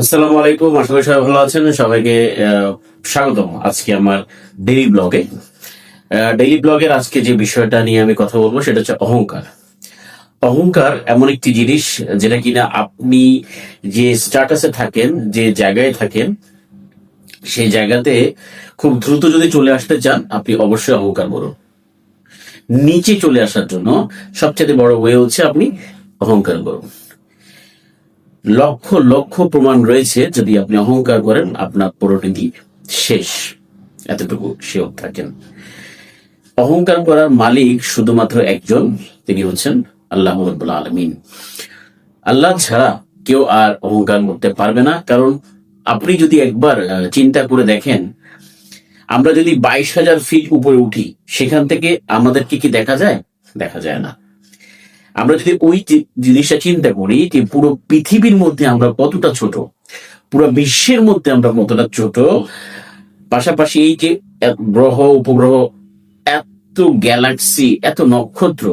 আসসালামু আলাইকুম, আশা করি সবাই ভালো আছেন। সবাইকে স্বাগতম আজকে আমার ডেইলি ব্লগে ডেইলি ব্লগের আজকে যে বিষয়টা নিয়ে আমি কথা বলব সেটা হচ্ছে অহংকার। অহংকার এমন একটি জিনিস যেটা কিনা আপনি যে স্ট্যাটাসে থাকেন, যে জায়গায় থাকেন, সেই জায়গাতে খুব দ্রুত যদি চলে আসতে চান, আপনি অবশ্যই অহংকার করুন নিচে চলে আসার জন্য সবচেয়ে বড় ওয়ে হচ্ছে আপনি অহংকার করুন লক্ষ লক্ষ প্রমাণ রয়েছে। যদি আপনি অহংকার করেন, আপনার পরিণতি শেষ। এতটুকু শিওর থাকেন অহংকার করার মালিক শুধুমাত্র একজন, তিনি হচ্ছেন আল্লাহ আলমিন। আল্লাহ ছাড়া কেউ আর অহংকার করতে পারবে না। কারণ আপনি যদি একবার চিন্তা করে দেখেন, আমরা যদি বাইশ হাজার ফিট উপরে উঠি, সেখান থেকে আমাদেরকে কি দেখা যায়? দেখা যায় না। আমরা যদি ওই জিনিসটা চিন্তা করি যে পুরো পৃথিবীর মধ্যে আমরা কতটা ছোট, পুরো বিশ্বের মধ্যে আমরা কতটা ছোট, পাশাপাশি এই যে গ্রহ, উপগ্রহ, এত গ্যালাক্সি, এত নক্ষত্র,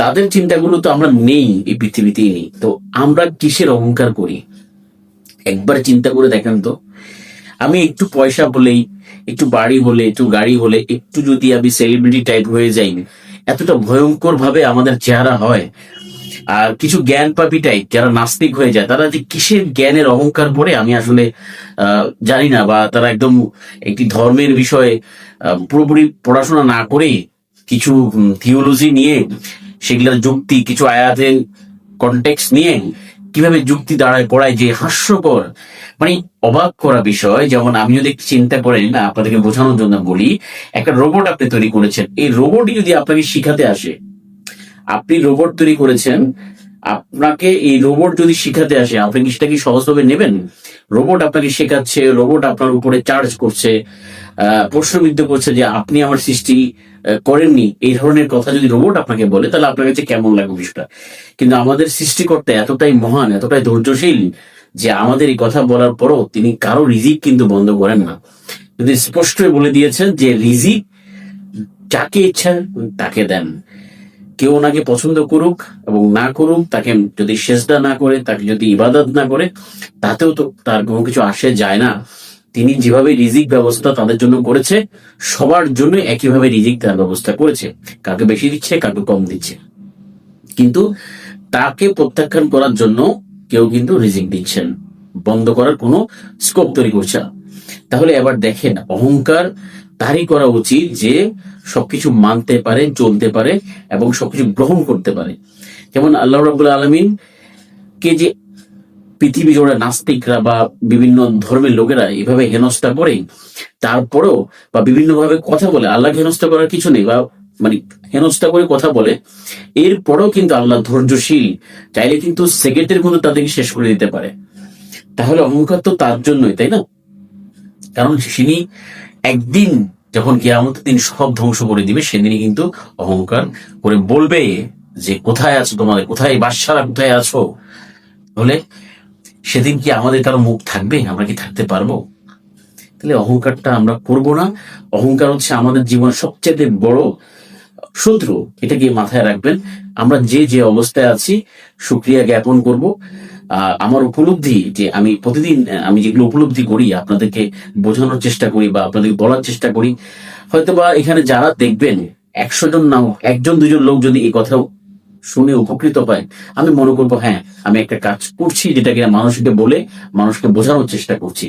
তাদের চিন্তাগুলো তো আমরা নেই, এই পৃথিবীতেই নেই। তো আমরা কিসের অহংকার করি? একবার চিন্তা করে দেখেন তো। আমি একটু পয়সা বলেই একটু বাড়ি হলে, একটু গাড়ি হলে, একটু যদি আমি সেলিব্রিটি টাইপ হয়ে যাই এতটা ভয়ঙ্কর ভাবে আমাদের চেহারা হয়। আর কিছু জ্ঞান পাপি টাইপ যারা নাস্তিক হয়ে যায়, তারা যে কিসের জ্ঞানের অহংকার করে আমি আসলে জানি না, বা তারা একদম একটি ধর্মের বিষয়ে পুরোপুরি পড়াশোনা না করে কিছু থিওলজি নিয়ে, সেগুলোর যুক্তি, কিছু আয়াতের কন্টেক্স নিয়ে কীভাবে যুক্তি দাঁড়ায় পড়ায় যে হাস্যকর মানে অবাক করা বিষয়, যেমন আমি যদি চিন্তা করেন না, আপনাদেরকে বোঝানোর জন্য বলি, একটা রোবট আপনি তৈরি করেছেন। এই রোবটই যদি আপনাকে শিখাতে আসে, আপনি রোবট তৈরি করেছেন আপনাকে এই রোবট যদি শিখাতে আসে, আপনি কি সেটা কি সহজভাবে নেবেন? রোবট আপনাকে শেখাচ্ছে রোবট আপনার উপরে চার্জ করছে প্রশ্নবিদ্ধ করছে যে আপনি আমার সৃষ্টি করেননি, এই ধরনের কথা যদি রোবট আপনাকে বলে, তাহলে আপনার কাছে কেমন লাগবে বিষয়টা? কিন্তু আমাদের সৃষ্টিকর্তা এতটাই মহান, এতটাই ধৈর্যশীল যে আমাদের এই কথা বলার পরও তিনি কারও রিজিক কিন্তু বন্ধ করেন না। তিনি স্পষ্টই বলে দিয়েছেন যে রিজিক যাকে ইচ্ছা তাকে দেন। কেউ ওনাকে পছন্দ করুক এবং না করুক, তাকে যদি সেজদা না করে, তাকে যদি ইবাদত না করে, তাতেও তো তার কোনো কিছু আসে যায় না। তিনি যেভাবে রিজিক ব্যবস্থা তাদের জন্য করেছে, সবার জন্য একইভাবে রিজিক তার ব্যবস্থা করেছে। কাকে বেশি দিচ্ছে কাকে কম দিচ্ছে। কিন্তু তাকে প্রত্যাখ্যান করার জন্য কেউ কিন্তু রিজিক দিচ্ছেন, বন্ধ করার কোনো স্কোপ তৈরি করছে তাহলে এবার দেখেন, অহংকার তারই করা উচিত যে সবকিছু মানতে পারে, চলতে পারে এবং সবকিছু গ্রহণ করতে পারে। যেমন আল্লাহ রাবুল আলমিন কে যে পৃথিবী জোড়া নাস্তিকরা বা বিভিন্ন ধর্মের লোকেরা এভাবে হেনস্থা করে, তারপরেও বা বিভিন্ন ভাবে কথা বলে আল্লাহ হেনস্থা করার কিছু নেই বা মানে হেনস্থা করে কথা বলে, এরপরেও কিন্তু আল্লাহ ধৈর্যশীল, চাইলে কিন্তু সেকেন্ডের মধ্যে তাদেরকে শেষ করে দিতে পারে। তাহলে অহংকার তো তার জন্যই, তাই না? কারণ তিনি একদিন যখন কেয়ামতের দিন সব ধ্বংস করে দিবে, সেদিনই কিন্তু অহংকার করে বলবে যে, কোথায় আছো তোমাদের? কোথায় বাদশারা কোথায় আছো? বলে, সেদিন কি আমাদের কারও মুখ থাকবে? আমরা কি থাকতে পারব? তাহলে অহংকারটা আমরা করব না। অহংকার হচ্ছে আমাদের জীবনের সবচেয়ে বড় শত্রু। এটাকে মাথায় রাখবেন। আমরা যে যে অবস্থায় আছি, সুক্রিয়া জ্ঞাপন করব। আমার উপলব্ধি যে আমি প্রতিদিন আমি যেগুলো উপলব্ধি করি, আপনাদেরকে বোঝানোর চেষ্টা করি বা আপনাদেরকে বলার চেষ্টা করি। হয়তো বা এখানে যারা দেখবেন, একশো জন নাও একজন, দুজন লোক যদি এই কথা শুনে উপকৃত পায় আমি মনে করব হ্যাঁ আমি একটা কাজ করছি যেটাকে মানুষকে বলে, মানুষকে বোঝানোর চেষ্টা করছি।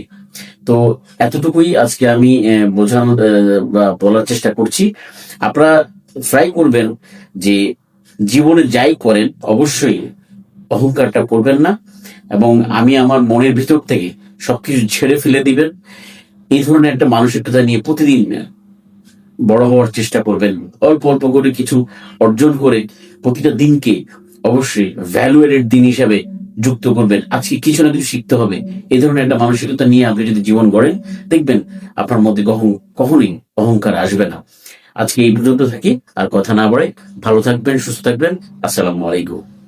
তো এতটুকুই আজকে আমি বোঝানোর বা বলার চেষ্টা করছি। আপনারা ট্রাই করবেন যে জীবনে যাই করেন, অবশ্যই অহংকারটা করবেন না এবং আমি আমার মনের ভিতর থেকে সবকিছু ছেড়ে ফেলে দিবেন। এই ধরনের একটা মানসিকতা নিয়ে প্রতিদিন বড় হওয়ার চেষ্টা করবেন। অল্প অল্প করে কিছু অর্জন করে প্রতিটা দিনকে অবশ্যই ভ্যালুয়েটেড দিন হিসাবে যুক্ত করবেন। আজকে কিছু না কিছু শিখতে হবে। এই ধরনের একটা মানসিকতা নিয়ে আপনি যদি জীবন গড়েন, দেখবেন আপনার মধ্যে কখন কখনোই অহংকার আসবে না। আজকে এই পর্যন্ত থাকি, আর কথা না বাড়ে ভালো থাকবেন, সুস্থ থাকবেন। আসসালামু আলাইকুম।